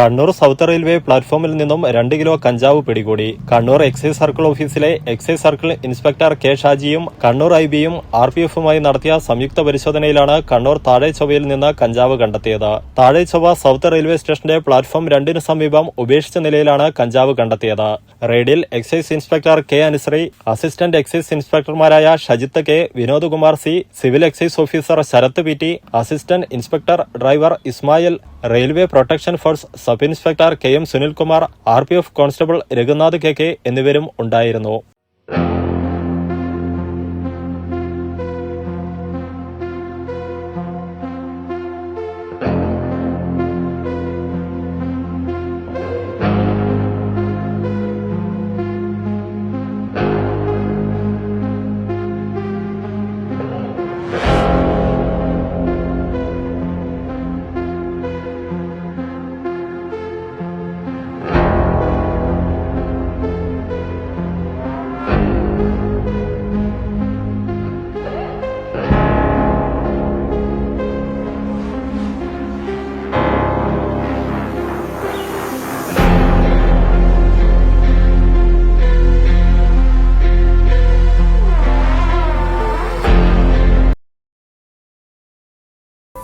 Kannur south railway പ്ലാറ്റ്ഫോമിൽ നിന്നും രണ്ട് കിലോ കഞ്ചാവ് പിടികൂടി. കണ്ണൂർ എക്സൈസ് സർക്കിൾ ഓഫീസിലെ എക്സൈസ് സർക്കിൾ ഇൻസ്പെക്ടർ കെ ഷാജിയും കണ്ണൂർ ഐ ബിയും ആർ പി എഫുമായി നടത്തിയ സംയുക്ത പരിശോധനയിലാണ് കണ്ണൂർ താഴെ ചൊവ്വയിൽ നിന്ന് കഞ്ചാവ് കണ്ടെത്തിയത്. താഴെ ചൊവ്വ സൗത്ത് റെയിൽവേ സ്റ്റേഷന്റെ പ്ലാറ്റ്ഫോം രണ്ടിന് സമീപം ഉപേക്ഷിച്ച നിലയിലാണ് കഞ്ചാവ് കണ്ടെത്തിയത്. റെയ്ഡിൽ excise inspector K Anushree assistant excise ഇൻസ്പെക്ടർമാരായ Shajith K Vinod Kumar C civil excise officer Sarath P T assistant inspector driver Ismail railway protection force sub inspector K M Sunilkumar R P F constable Raghunath K K എന്നിവരും ഉണ്ടായിരുന്നു.